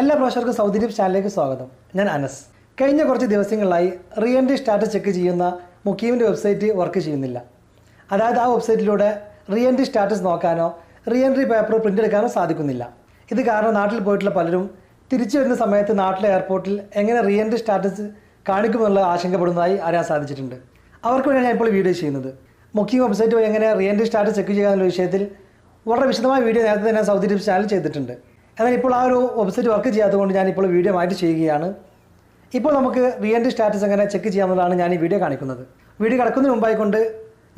എല്ലാ Saudi tips ചാനലിലേക്ക് സ്വാഗതം. ഞാൻ അനസ്. കഴിഞ്ഞ കുറച്ച് ദിവസങ്ങളിലായി റീ എൻട്രി സ്റ്റാറ്റസ് ചെക്ക് ചെയ്യുന്ന മുക്കീമിന്റെ വെബ്സൈറ്റ് വർക്ക് ചെയ്യുന്നില്ല. അതായത് ആ വെബ്സൈറ്റിലൂടെ റീ എൻട്രി സ്റ്റാറ്റസ് നോക്കാനോ റീ എൻട്രി പേപ്പർ പ്രിന്റ് എടുക്കാനോ സാധിക്കുന്നില്ല. ഇത് കാരണം നാട്ടിൽ പോയിട്ടുള്ള പലരും തിരിച്ചു വരുന്ന സമയത്ത് നാട്ടിലെ എയർപോർട്ടിൽ എങ്ങനെ റീ എൻട്രി സ്റ്റാറ്റസ് കാണിക്കുമെന്നുള്ള ആശങ്കപ്പെടുന്നതായി അറിയാൻ സാധിച്ചിട്ടുണ്ട്. അവർക്ക് വേണ്ടിയാണ് ഞാൻ ഇപ്പോൾ വീഡിയോ ചെയ്യുന്നത്. മുക്കിംഗ് വെബ്സൈറ്റ് വഴി എങ്ങനെ റീ എൻട്രി സ്റ്റാറ്റസ് ചെക്ക് ചെയ്യുക എന്നുള്ള വിഷയത്തിൽ വളരെ വിശദമായ വീഡിയോ നേരത്തെ തന്നെ സൗദി ടിപ്സ് ചാനൽ ചെയ്തിട്ടുണ്ട്. എന്നാൽ ഇപ്പോൾ ആ ഒരു വെബ്സൈറ്റ് വർക്ക് ചെയ്യാത്തതുകൊണ്ട് ഞാൻ ഇപ്പോൾ വീഡിയോ മാറ്റി ചെയ്യുകയാണ്. ഇപ്പോൾ നമുക്ക് റീ എൻട്രി സ്റ്റാറ്റസ് എങ്ങനെ ചെക്ക് ചെയ്യാമെന്നുള്ളതാണ് ഞാൻ ഈ വീഡിയോ കാണിക്കുന്നത്. വീഡിയോ കിടക്കുന്നതിന് മുമ്പായി കൊണ്ട്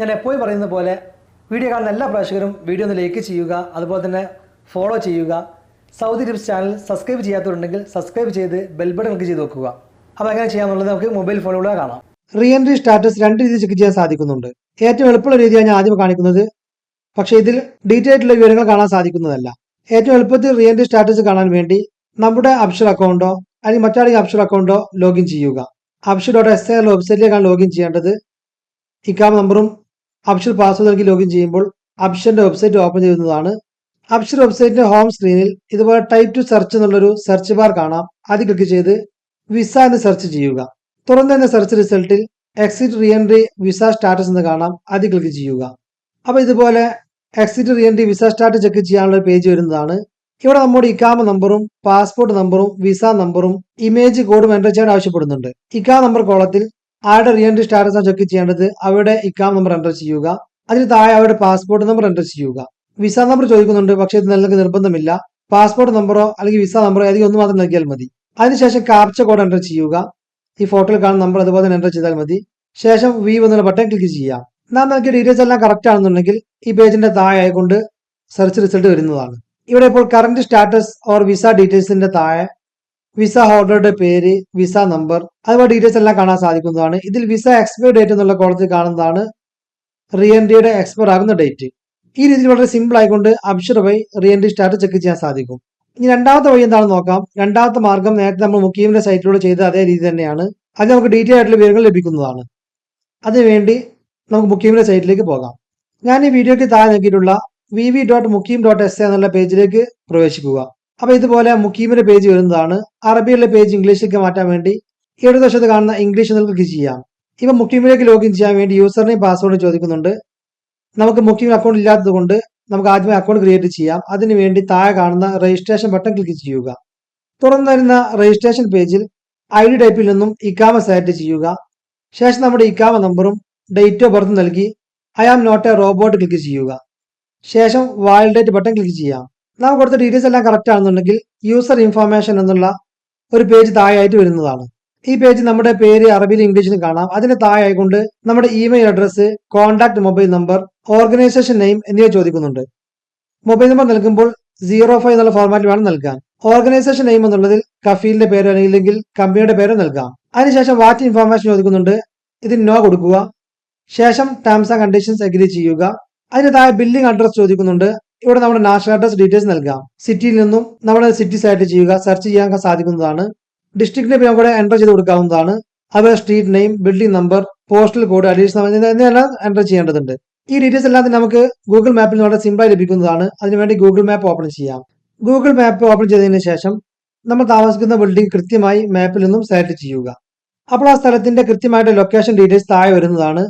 ഞാൻ എപ്പോഴും പറയുന്ന പോലെ വീഡിയോ കാണുന്ന എല്ലാ പ്രേക്ഷകരും വീഡിയോ ഒന്ന് ലൈക്ക് ചെയ്യുക അതുപോലെ തന്നെ ഫോളോ ചെയ്യുക. സൗദി ടിപ്സ് ചാനൽ സബ്സ്ക്രൈബ് ചെയ്യാത്തവരുണ്ടെങ്കിൽ സബ്സ്ക്രൈബ് ചെയ്ത് ബെൽബട്ടൺ ക്ലിക്ക് ചെയ്ത് വെക്കുക. അപ്പോൾ എങ്ങനെ ചെയ്യാമെന്നുള്ളത് നമുക്ക് മൊബൈൽ ഫോണിലൂടെ കാണാം. റീ എൻട്രി സ്റ്റാറ്റസ് രണ്ട് രീതിയിൽ ചെക്ക് ചെയ്യാൻ സാധിക്കുന്നുണ്ട്. ഏറ്റവും എളുപ്പമുള്ള രീതിയാണ് ഞാൻ ആദ്യം കാണിക്കുന്നത്. പക്ഷേ ഇതിൽ ഡീറ്റെയിൽ ആയിട്ടുള്ള വിവരങ്ങൾ കാണാൻ സാധിക്കുന്നതല്ല. ഏറ്റവും എളുപ്പത്തിൽ റീ എൻട്രി സ്റ്റാറ്റസ് കാണാൻ വേണ്ടി നമ്മുടെ അപ്ഷർ അക്കൗണ്ടോ അല്ലെങ്കിൽ മറ്റാരെങ്കിലും അപ്ഷർ അക്കൗണ്ടോ ലോഗിൻ ചെയ്യുക. അപ്ഷർ ഡോട്ട് എസ് ആർ വെബ്സൈറ്റിലേക്കാണ് ലോഗിൻ ചെയ്യേണ്ടത്. ഇക്കാം നമ്പറും അപ്ഷർ പാസ്വേഡ് നൽകി ലോഗിൻ ചെയ്യുമ്പോൾ അപ്ഷറിന്റെ വെബ്സൈറ്റ് ഓപ്പൺ ചെയ്യുന്നതാണ്. അപ്ഷർ വെബ്സൈറ്റിന്റെ ഹോം സ്ക്രീനിൽ ഇതുപോലെ ടൈപ്പ് ടു സെർച്ച് എന്നുള്ളൊരു സെർച്ച് ബാർ കാണാം. അത് ക്ലിക്ക് ചെയ്ത് വിസ എന്ന് സെർച്ച് ചെയ്യുക. തുറന്ന search റിസൾട്ടിൽ exit re entry visa status എന്ന് കാണാം. അത് ക്ലിക്ക് ചെയ്യുക. അപ്പോൾ ഇതുപോലെ exit re entry visa status check ചെയ്യാനുള്ള പേജ് വരുന്നതാണ്. ഇവിടെ നമ്മുടെ ഇക്കാമ നമ്പറും പാസ്പോർട്ട് നമ്പറും വിസ നമ്പറും ഇമേജ് കോഡും എന്റർ ചെയ്യാൻ ആവശ്യപ്പെടുന്നുണ്ട്. ഇക്കാം നമ്പർ കോളത്തിൽ ആരുടെ റീ എൻട്രി സ്റ്റാറ്റസ് ചെക്ക് ചെയ്യേണ്ടത്? അവരുടെ ഇക്കാമ നമ്പർ എന്റർ ചെയ്യുക. അതിന് താഴെ അവരുടെ പാസ്പോർട്ട് നമ്പർ എന്റർ ചെയ്യുക. വിസ നമ്പർ ചോദിക്കുന്നുണ്ട് പക്ഷേ ഇത് നൽകുക നിർബന്ധമില്ല. പാസ്പോർട്ട് നമ്പറോ അല്ലെങ്കിൽ വിസ നമ്പറോ ഏതെങ്കിലും ഒന്ന് മാത്രം നൽകിയാൽ മതി. അതിനുശേഷം കാപ്ച കോഡ് എന്റർ ചെയ്യുക. ഈ ഫോട്ടോയിൽ കാണുന്ന നമ്പർ അതുപോലെ തന്നെ എന്റർ ചെയ്താൽ മതി. ശേഷം വി എന്നുള്ള ബട്ടൺ ക്ലിക്ക് ചെയ്യാം നാം നൽകിയ ഡീറ്റെയിൽസ് എല്ലാം കറക്റ്റ് ആണെന്നുണ്ടെങ്കിൽ ഈ പേജിന്റെ താഴെ ആയിക്കൊണ്ട് സെർച്ച് റിസൾട്ട് വരുന്നതാണ്. ഇവിടെ ഇപ്പോൾ കറന്റ് സ്റ്റാറ്റസ് ഓർ വിസ ഡീറ്റെയിൽസിന്റെ താഴെ വിസ ഹോൾഡറുടെ പേര് വിസ നമ്പർ അതുപോലെ ഡീറ്റെയിൽസ് എല്ലാം കാണാൻ സാധിക്കുന്നതാണ്. ഇതിൽ വിസ എക്സ്പയർ ഡേറ്റ് എന്നുള്ള കോളത്തിൽ കാണുന്നതാണ് റീ എൻട്രിയുടെ എക്സ്പയർ ആകുന്ന ഡേറ്റ് ഈ രീതിയിൽ വളരെ സിമ്പിൾ ആയിക്കൊണ്ട് അബ്ഷർ വഴി റീ എൻട്രി സ്റ്റാറ്റസ് ചെക്ക് ചെയ്യാൻ സാധിക്കും. ഇനി രണ്ടാമത്തെ വഴി എന്താണെന്ന് നോക്കാം. രണ്ടാമത്തെ മാർഗം നേരത്തെ നമ്മൾ മുക്കീമിന്റെ സൈറ്റിലൂടെ ചെയ്ത അതേ രീതി തന്നെയാണ്. അത് നമുക്ക് ഡീറ്റെയിൽ ആയിട്ടുള്ള വിവരങ്ങൾ ലഭിക്കുന്നതാണ്. അതിനുവേണ്ടി നമുക്ക് മുക്കീമിന്റെ സൈറ്റിലേക്ക് പോകാം. ഞാൻ ഈ വീഡിയോക്ക് താഴെ നൽകിയിട്ടുള്ള V V dot Muqeem dot S എന്നുള്ള പേജിലേക്ക് പ്രവേശിക്കുക. അപ്പൊ ഇതുപോലെ മുക്കീമിന്റെ പേജ് വരുന്നതാണ്. അറബിയിലെ പേജ് ഇംഗ്ലീഷിലേക്ക് മാറ്റാൻ വേണ്ടി ഇടതുവശത്ത് കാണുന്ന ഇംഗ്ലീഷ് എന്ന് ക്ലിക്ക് ചെയ്യാം. ഇപ്പൊ മുക്കീമിലേക്ക് ലോഗിൻ ചെയ്യാൻ വേണ്ടി യൂസറിനെയും പാസ്വേഡ് ചോദിക്കുന്നുണ്ട്. നമുക്ക് മുക്കീം അക്കൗണ്ട് ഇല്ലാത്തത് കൊണ്ട് നമുക്ക് ആദ്യമേ അക്കൗണ്ട് ക്രിയേറ്റ് ചെയ്യാം. അതിനുവേണ്ടി താഴെ കാണുന്ന രജിസ്ട്രേഷൻ ബട്ടൺ ക്ലിക്ക് ചെയ്യുക. തുറന്നു വരുന്ന രജിസ്ട്രേഷൻ പേജിൽ ഐ ഡി ടൈപ്പിൽ നിന്നും ഇക്കാമ സെലക്ട് ചെയ്യുക. ശേഷം നമ്മുടെ ഇക്കാമ നമ്പറും ഡേറ്റ് ഓഫ് ബർത്ത് നൽകി I am not a robot click ചെയ്യുക. ശേഷം വാലിഡേറ്റ് ബട്ടൺ ക്ലിക്ക് ചെയ്യാം. നാം കൊടുത്ത ഡീറ്റെയിൽസ് എല്ലാം കറക്റ്റ് ആണെന്നുണ്ടെങ്കിൽ യൂസർ ഇൻഫർമേഷൻ എന്നുള്ള ഒരു പേജ് താഴെയായിട്ട് വരുന്നതാണ്. ഈ പേജ് നമ്മുടെ പേര് അറബിയിലും ഇംഗ്ലീഷിലും കാണാം. അതിന് താഴെയായിക്കൊണ്ട് നമ്മുടെ email address contact mobile number organisation name എന്നിവ ചോദിക്കുന്നുണ്ട്. മൊബൈൽ നമ്പർ നൽകുമ്പോൾ സീറോ ഫൈവ് എന്നുള്ള ഫോർമാറ്റിൽ വേണം നൽകാൻ. ഓർഗനൈസേഷൻ നെയിം എന്നുള്ളതിൽ കഫീലിന്റെ പേരോ അല്ലെങ്കിൽ കമ്പനിയുടെ പേരോ നൽകാം. അതിനുശേഷം വാറ്റ് ഇൻഫർമേഷൻ ചോദിക്കുന്നുണ്ട്? ഇതിന് നോ കൊടുക്കുക. ശേഷം ടേംസ് ആൻഡ് കണ്ടീഷൻസ് അഗ്രി ചെയ്യുക. അതിന് താഴെ ബില്ലിംഗ് അഡ്രസ് ചോദിക്കുന്നുണ്ട്. ഇവിടെ നമ്മുടെ നാഷണൽ അഡ്രസ് ഡീറ്റെയിൽസ് നൽകാം. സിറ്റിയിൽ നിന്നും നമ്മുടെ സിറ്റി സെലക്ട് ചെയ്യുക സെർച്ച് ചെയ്യാൻ സാധിക്കുന്നതാണ്. ഡിസ്ട്രിക്റ്റിനെ ഇവിടെ എന്റർ ചെയ്ത് കൊടുക്കാവുന്നതാണ്. അതുപോലെ street name building number postal code additional എന്നിവയെല്ലാം എന്റർ ചെയ്യേണ്ടതുണ്ട്. ഈ ഡീറ്റെയിൽസ് എല്ലാം തന്നെ നമുക്ക് ഗൂഗിൾ മാപ്പിൽ വളരെ സിമ്പിളായി ലഭിക്കുന്നതാണ്. അതിനുവേണ്ടി ഗൂഗിൾ മാപ്പ് ഓപ്പൺ ചെയ്യാം. ഗൂഗിൾ മാപ്പ് ഓപ്പൺ ചെയ്തതിന് ശേഷം നമ്മൾ താമസിക്കുന്ന ബിൽഡിംഗ് കൃത്യമായി മാപ്പിൽ നിന്നും സെലക്ട് ചെയ്യുക. അപ്പോൾ ആ സ്ഥലത്തിന്റെ കൃത്യമായിട്ട് ലൊക്കേഷൻ ഡീറ്റെയിൽസ് താഴെ വരുന്നതാണ്.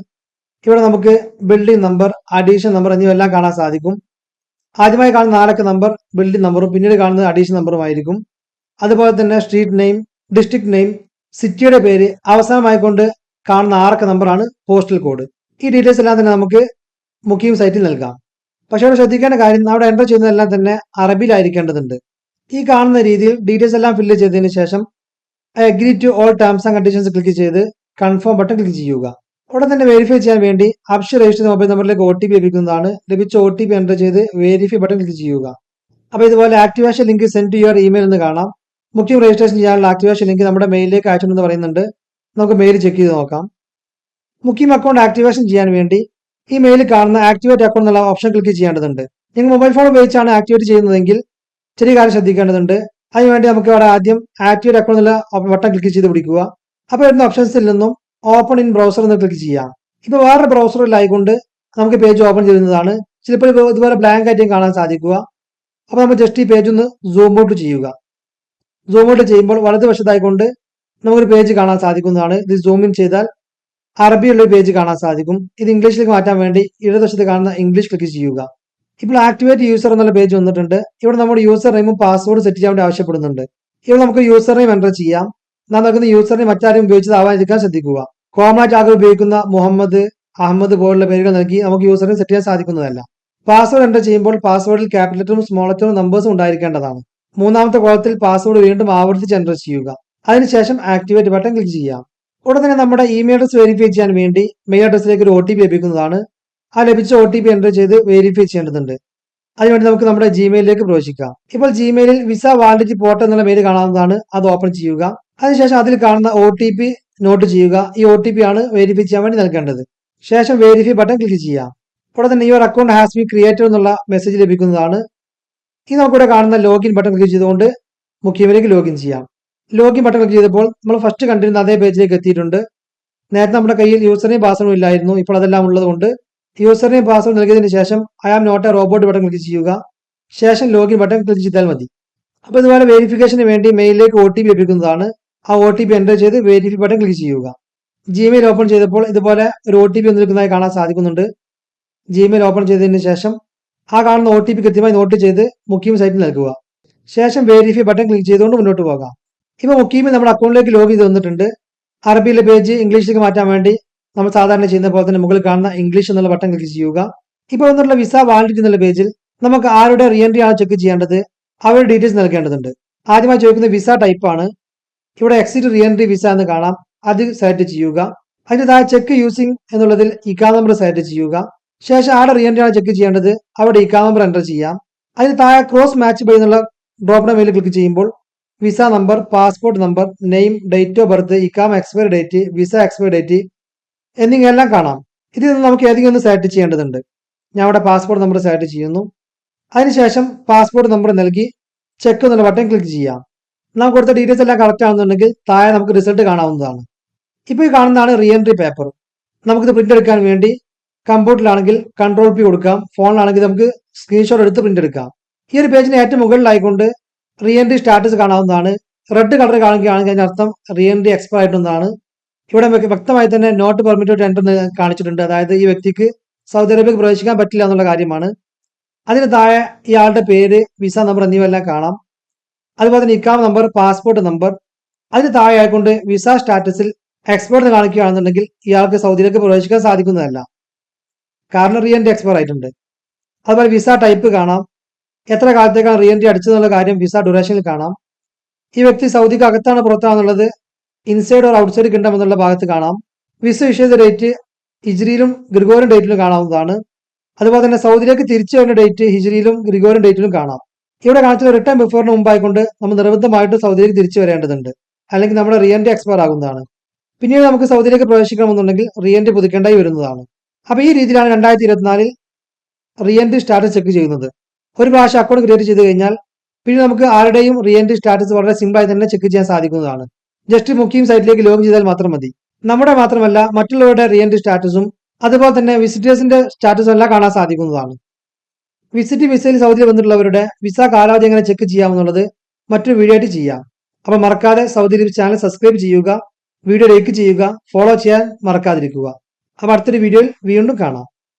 ഇവിടെ നമുക്ക് ബിൽഡിംഗ് നമ്പർ അഡീഷൻ നമ്പർ എന്നിവയെല്ലാം കാണാൻ സാധിക്കും. ആദ്യമായി കാണുന്ന നാലക്ക നമ്പർ ബിൽഡിംഗ് നമ്പറും പിന്നീട് കാണുന്നത് അഡീഷൻ നമ്പറും ആയിരിക്കും. അതുപോലെ തന്നെ സ്ട്രീറ്റ് നെയിം ഡിസ്ട്രിക്ട് നെയിം സിറ്റിയുടെ പേര് അവസാനമായിക്കൊണ്ട് കാണുന്ന ആറക്ക നമ്പറാണ് പോസ്റ്റൽ കോഡ് ഈ ഡീറ്റെയിൽസ് എല്ലാം തന്നെ നമുക്ക് മുഖ്യം സൈറ്റിൽ നൽകാം. പക്ഷേ അവിടെ ശ്രദ്ധിക്കേണ്ട കാര്യം അവിടെ എന്റർ ചെയ്യുന്നതെല്ലാം തന്നെ അറബിയിലായിരിക്കേണ്ടതുണ്ട്. ഈ കാണുന്ന രീതിയിൽ ഡീറ്റെയിൽസ് എല്ലാം ഫില്ല് ചെയ്തതിന് ശേഷം agree to all terms and conditions click ചെയ്ത് കൺഫേം ബട്ടൺ ക്ലിക്ക് ചെയ്യുക. ഉടൻ തന്നെ വെരിഫൈ ചെയ്യാൻ വേണ്ടി അപ്ഷ രജിസ്റ്റർ മൊബൈൽ നമ്പറിലേക്ക് ഒ ടി പി ലഭിക്കുന്നതാണ്. ലഭിച്ച ഒ ടി പി എന്റർ ചെയ്ത് വെരിഫൈ ബട്ടൺ ക്ലിക്ക് ചെയ്യുക. അപ്പോൾ ഇതുപോലെ activation link send to your email എന്ന് കാണാം. മുഖ്യം രജിസ്ട്രേഷൻ ചെയ്യാനുള്ള ആക്ടിവേഷൻ ലിങ്ക് നമ്മുടെ മെയിലിലേക്ക് അയച്ചിട്ടുണ്ടെന്ന് പറയുന്നുണ്ട്. നമുക്ക് മെയിൽ ചെക്ക് ചെയ്ത് നോക്കാം. മുഖ്യം അക്കൗണ്ട് ആക്ടിവേഷൻ ചെയ്യാൻ വേണ്ടി ഈ മെയിൽ കാണുന്ന ആക്ടിവേറ്റ് അക്കൗണ്ട് എന്നുള്ള ഓപ്ഷൻ ക്ലിക്ക് ചെയ്യേണ്ടതുണ്ട്. നിങ്ങൾ മൊബൈൽ ഫോൺ ഉപയോഗിച്ചാണ് ആക്ടിവേറ്റ് ചെയ്യുന്നതെങ്കിൽ ചെറിയ കാര്യം ശ്രദ്ധിക്കേണ്ടതുണ്ട്. അതിനുവേണ്ടി നമുക്ക് ഇവിടെ ആദ്യം ആക്ടിവേറ്റ് അക്കൗണ്ട് എന്നുള്ള ബട്ടൺ ക്ലിക്ക് ചെയ്ത് പിടിക്കുക. അപ്പോൾ വരുന്ന ഓപ്ഷൻസിൽ നിന്നും ഓപ്പൺ ഇൻ ബ്രൗസർ എന്ന് ക്ലിക്ക് ചെയ്യാം. ഇപ്പോൾ വേറൊരു ബ്രൗസറിലായിക്കൊണ്ട് നമുക്ക് പേജ് ഓപ്പൺ ചെയ്യുന്നതാണ്. ചിലപ്പോൾ ഇത് ഇതുപോലെ ബ്ലാങ്ക് ആയിട്ടും കാണാൻ സാധിക്കുക. അപ്പോൾ നമ്മൾ ജസ്റ്റ് ഈ പേജ് ഒന്ന് സൂം ഔട്ട് ചെയ്യുക. സൂം ഔട്ട് ചെയ്യുമ്പോൾ വലതുവശത്തായിക്കൊണ്ട് നമുക്കൊരു പേജ് കാണാൻ സാധിക്കുന്നതാണ്. ഇത് സൂം ഇൻ ചെയ്താൽ അറബിയുള്ള പേജ് കാണാൻ സാധിക്കും. ഇത് ഇംഗ്ലീഷിലേക്ക് മാറ്റാൻ വേണ്ടി ഇടതുവശത്ത് കാണുന്ന ഇംഗ്ലീഷ് ക്ലിക്ക് ചെയ്യുക. ഇപ്പോൾ ആക്ടിവേറ്റ് യൂസർ എന്നുള്ള പേജ് വന്നിട്ടുണ്ട്. ഇവിടെ നമ്മുടെ യൂസർ നെയിമും പാസ്വേഡ് സെറ്റ് ചെയ്യാൻ വേണ്ടി ആവശ്യപ്പെടുന്നുണ്ട്. ഇവിടെ നമുക്ക് യൂസർ നെയിം എന്റർ ചെയ്യാം. നാം നൽകുന്ന യൂസറിനെ മറ്റാരും ഉപയോഗിച്ചതാവാതിരിക്കാൻ ശ്രദ്ധിക്കുക. കോമ ആകെ ഉപയോഗിക്കുന്ന മുഹമ്മദ് അഹമ്മദ് പോലുള്ള പേരുകൾ നൽകി നമുക്ക് യൂസറിന് സെറ്റ് ചെയ്യാൻ സാധിക്കുന്നതല്ല. പാസ്വേഡ് എന്റർ ചെയ്യുമ്പോൾ പാസ്വേഡിൽ ക്യാപിറ്റലും സ്മോൾ ലെറ്ററും നമ്പേഴ്സും ഉണ്ടായിരിക്കേണ്ടതാണ്. മൂന്നാമത്തെ കോളത്തിൽ പാസ്വേഡ് വീണ്ടും ആവർത്തിച്ച് എന്റർ ചെയ്യുക. അതിനുശേഷം ആക്ടിവേറ്റ് ബട്ടൺ ക്ലിക്ക് ചെയ്യാം ഉടൻ തന്നെ നമ്മുടെ ഇമെയിൽ അഡ്രസ് വെരിഫൈ ചെയ്യാൻ വേണ്ടി മെയിൽ അഡ്രസ്സിലേക്ക് ഒരു ഒ ടി പി ലഭിക്കുന്നതാണ്. ആ ലഭിച്ച ഒ ടി പി എന്റർ ചെയ്ത് വെരിഫൈ ചെയ്യേണ്ടതുണ്ട്. അതിനുവേണ്ടി നമുക്ക് നമ്മുടെ ജിമെയിലിലേക്ക് പ്രവേശിക്കാം. ഇപ്പോൾ ജിമെയിലിൽ വിസ വാലിഡിറ്റി പോർട്ടൽ എന്നുള്ള മെയിൽ കാണാവുന്നതാണ്. അത് ഓപ്പൺ ചെയ്യുക. അതിനുശേഷം അതിൽ കാണുന്ന ഒ ടി പി നോട്ട് ചെയ്യുക. ഈ ഒ ടി പി ആണ് വെരിഫൈ ചെയ്യാൻ വേണ്ടി നൽകേണ്ടത്. ശേഷം വെരിഫൈ ബട്ടൺ ക്ലിക്ക് ചെയ്യാം ഉടനെ തന്നെ your account has be created എന്നുള്ള മെസ്സേജ് ലഭിക്കുന്നതാണ്. ഈ നമുക്കിവിടെ കാണുന്ന ലോഗിൻ ബട്ടൺ ക്ലിക്ക് ചെയ്തുകൊണ്ട് മുഖ്യമയിലേക്ക് ലോഗിൻ ചെയ്യാം. ലോഗിൻ ബട്ടൺ ക്ലിക്ക് ചെയ്തപ്പോൾ നമ്മൾ ഫസ്റ്റ് കണ്ടിരുന്ന അതേ പേജിലേക്ക് എത്തിയിട്ടുണ്ട്. നേരത്തെ നമ്മുടെ കയ്യിൽ യൂസറിനെയും പാസ്വേഡും ഇല്ലായിരുന്നു. ഇപ്പോൾ അതെല്ലാം ഉള്ളതുകൊണ്ട് യൂസറിനെയും പാസ്വേഡ് നൽകിയതിന് ശേഷം I am not a robot button click ചെയ്യുക. ശേഷം ലോഗിൻ ബട്ടൺ ക്ലിക്ക് ചെയ്താൽ മതി. അപ്പോൾ ഇതുപോലെ വെരിഫിക്കേഷന് വേണ്ടി മെയിലിലേക്ക് ഒ ടി പി ലഭിക്കുന്നതാണ്. ആ ഒ ടി പി എന്റർ ചെയ്ത് വെരിഫൈ ബട്ടൺ ക്ലിക്ക് ചെയ്യുക. ജിമെയിൽ ഓപ്പൺ ചെയ്തപ്പോൾ ഇതുപോലെ ഒരു ഒ ടി പി വന്നിരിക്കുന്നതായി കാണാൻ സാധിക്കുന്നുണ്ട്. ജിമെയിൽ ഓപ്പൺ ചെയ്തതിന് ശേഷം ആ കാണുന്ന ഒ ടി പി കൃത്യമായി നോട്ട് ചെയ്ത് മുക്കിയും സൈറ്റിൽ നൽകുക. ശേഷം വെരിഫൈ ബട്ടൺ ക്ലിക്ക് ചെയ്തുകൊണ്ട് മുന്നോട്ട് പോകാം. ഇപ്പം മുഖ്യമി നമ്മുടെ അക്കൗണ്ടിലേക്ക് ലോഗ് ചെയ്ത് വന്നിട്ടുണ്ട് അറബിയിലെ പേജ് ഇംഗ്ലീഷിലേക്ക് മാറ്റാൻ വേണ്ടി നമ്മൾ സാധാരണ ചെയ്യുന്ന പോലെ തന്നെ മുകളിൽ കാണുന്ന ഇംഗ്ലീഷ് എന്നുള്ള ബട്ടൺ ക്ലിക്ക് ചെയ്യുക. ഇപ്പോൾ വന്നിട്ടുള്ള വിസ വാലിഡിറ്റി എന്നുള്ള പേജിൽ നമുക്ക് ആരുടെ റീ എൻട്രി ആണ് ചെക്ക് ചെയ്യേണ്ടത്? അവരുടെ ഡീറ്റെയിൽസ് നൽകേണ്ടതുണ്ട്. ആദ്യമായി ചോദിക്കുന്ന വിസ ടൈപ്പാണ് ഇവിടെ എക്സിറ്റ് റീ എൻട്രി വിസ എന്ന് കാണാം. അത് സെലക്ട് ചെയ്യുക. അതിന് താഴെ ചെക്ക് യൂസിങ് എന്നുള്ളതിൽ ഇക്കാ നമ്പർ സെലക്ട് ചെയ്യുക. ശേഷം ആടെ റീ എൻട്രി ആണ് ചെക്ക് ചെയ്യേണ്ടത്. അവിടെ ഇക്കാ നമ്പർ എന്റർ ചെയ്യാം. അതിന് താഴെ ക്രോസ് മാച്ച് ബൈ എന്നുള്ള ഡ്രോപ്പ് മെയിൽ ക്ലിക്ക് ചെയ്യുമ്പോൾ visa number passport number name date of birth ഇക്കാം expiry date visa expire date എന്നിങ്ങനെല്ലാം കാണാം. ഇതിൽ നിന്ന് നമുക്ക് ഏതെങ്കിലും ഒന്ന് സെലക്ട് ചെയ്യേണ്ടതുണ്ട്. ഞാൻ അവിടെ പാസ്പോർട്ട് നമ്പർ സെലക്ട് ചെയ്യുന്നു. അതിനുശേഷം പാസ്പോർട്ട് നമ്പർ നൽകി ചെക്ക് എന്നുള്ള ബട്ടൺ ക്ലിക്ക് ചെയ്യാം. നാം കൊടുത്ത ഡീറ്റെയിൽസ് എല്ലാം കറക്റ്റ് ആണെന്നുണ്ടെങ്കിൽ താഴെ നമുക്ക് റിസൾട്ട് കാണാവുന്നതാണ്. ഇപ്പോൾ ഈ കാണുന്നതാണ് റീ എൻട്രി പേപ്പർ നമുക്കിത് പ്രിന്റ് എടുക്കാൻ വേണ്ടി കമ്പ്യൂട്ടറിലാണെങ്കിൽ കൺട്രോൾ പി കൊടുക്കാം. ഫോണിലാണെങ്കിൽ നമുക്ക് സ്ക്രീൻഷോട്ട് എടുത്ത് പ്രിന്റ് എടുക്കാം. ഈ ഒരു പേജിന് ഏറ്റവും മുകളിലായിക്കൊണ്ട് റീ എൻട്രി സ്റ്റാറ്റസ് കാണാവുന്നതാണ്. റെഡ് കളർ കാണുകയാണെങ്കിൽ അതിനർത്ഥം റീ എൻട്രി എക്സ്പയർ ആയിട്ടുള്ളതാണ്. ഇവിടെ വ്യക്ത- വ്യക്തമായി തന്നെ നോട്ട് പെർമിറ്റഡ് എന്റർ കാണിച്ചിട്ടുണ്ട്. അതായത് ഈ വ്യക്തിക്ക് സൗദി അറേബ്യക്ക് പ്രവേശിക്കാൻ പറ്റില്ല എന്നുള്ള കാര്യമാണ്. അതിന് താഴെ ഇയാളുടെ പേര് വിസ നമ്പർ എന്നിവയെല്ലാം കാണാം. അതുപോലെ തന്നെ ഇക്കാം നമ്പർ പാസ്പോർട്ട് നമ്പർ അതിന് താഴെ ആയിക്കൊണ്ട് വിസ സ്റ്റാറ്റസിൽ എക്സ്പയർ എന്ന് കാണിക്കുകയാണെന്നുണ്ടെങ്കിൽ ഇയാൾക്ക് സൗദിയിലേക്ക് പ്രവേശിക്കാൻ സാധിക്കുന്നതല്ല. കാരണം റീ എൻട്രി എക്സ്പയർ ആയിട്ടുണ്ട്. അതുപോലെ വിസ ടൈപ്പ് കാണാം. എത്ര കാലത്തേക്കാണ് റീ അടിച്ചതെന്നുള്ള കാര്യം വിസ ഡ്യൂറേഷനിൽ കാണാം. ഈ വ്യക്തി സൗദിക്ക് അകത്താണ് പുറത്താണെന്നുള്ളത് ഇൻസൈഡ് ഓർ ഔട്ട്സൈഡ് കിണ്ടം എന്നുള്ള ഭാഗത്ത് കാണാം. വിസ വിഷയത്തെ ഡേറ്റ് ഹിജ്രിയിലും ഗ്രിഗോറിയൻ ഡേറ്റിലും കാണാവുന്നതാണ്. അതുപോലെ തന്നെ സൗദിയിലേക്ക് തിരിച്ചു വരുന്ന ഡേറ്റ് ഹിജ്രിയിലും ഗ്രിഗോറിയൻ ഡേറ്റിലും കാണാം. ഇവിടെ കാണിച്ചത് റിട്ടേൺ ബിഫോറിന് മുമ്പായിക്കൊണ്ട് നമ്മൾ നിർബന്ധമായിട്ട് സൗദിയിലേക്ക് തിരിച്ചു വരേണ്ടതുണ്ട്. അല്ലെങ്കിൽ നമ്മുടെ റീ എക്സ്പയർ ആകുന്നതാണ്. പിന്നീട് നമുക്ക് സൗദിയിലേക്ക് പ്രവേശിക്കണമെന്നുണ്ടെങ്കിൽ റീ എൻട്രി പുതുക്കേണ്ടായി വരുന്നതാണ്. അപ്പോൾ ഈ രീതിയിലാണ് രണ്ടായിരത്തി ഇരുപത്തിനാലിൽ റീ സ്റ്റാറ്റസ് ചെക്ക് ചെയ്യുന്നത്. ഒരു പ്രാവശ്യം അക്കൗണ്ട് ക്രിയേറ്റ് ചെയ്ത് കഴിഞ്ഞാൽ പിന്നെ നമുക്ക് ആരുടെയും റീ സ്റ്റാറ്റസ് വളരെ സിമ്പിളായി തന്നെ ചെക്ക് ചെയ്യാൻ സാധിക്കുന്നതാണ്. ജസ്റ്റ് മുഖ്യം സൈറ്റിലേക്ക് ലോഗിൻ ചെയ്താൽ മാത്രം മതി. നമ്മുടെ മാത്രമല്ല മറ്റുള്ളവരുടെ റീ എൻട്രി സ്റ്റാറ്റസും അതുപോലെ തന്നെ വിസിറ്റേഴ്സിന്റെ സ്റ്റാറ്റസും എല്ലാം കാണാൻ സാധിക്കുന്നതാണ്. വിസിറ്റ് വിസയിൽ സൗദിയിൽ വന്നിട്ടുള്ളവരുടെ വിസ കാലാവധി എങ്ങനെ ചെക്ക് ചെയ്യാമെന്നുള്ളത് മറ്റൊരു വീഡിയോ ആയിട്ട് ചെയ്യാം. അപ്പോൾ മറക്കാതെ സൗദി ചാനൽ സബ്സ്ക്രൈബ് ചെയ്യുക വീഡിയോ ലൈക്ക് ചെയ്യുക ഫോളോ ചെയ്യാൻ മറക്കാതിരിക്കുക. അപ്പോൾ അടുത്തൊരു വീഡിയോയിൽ വീണ്ടും കാണാം.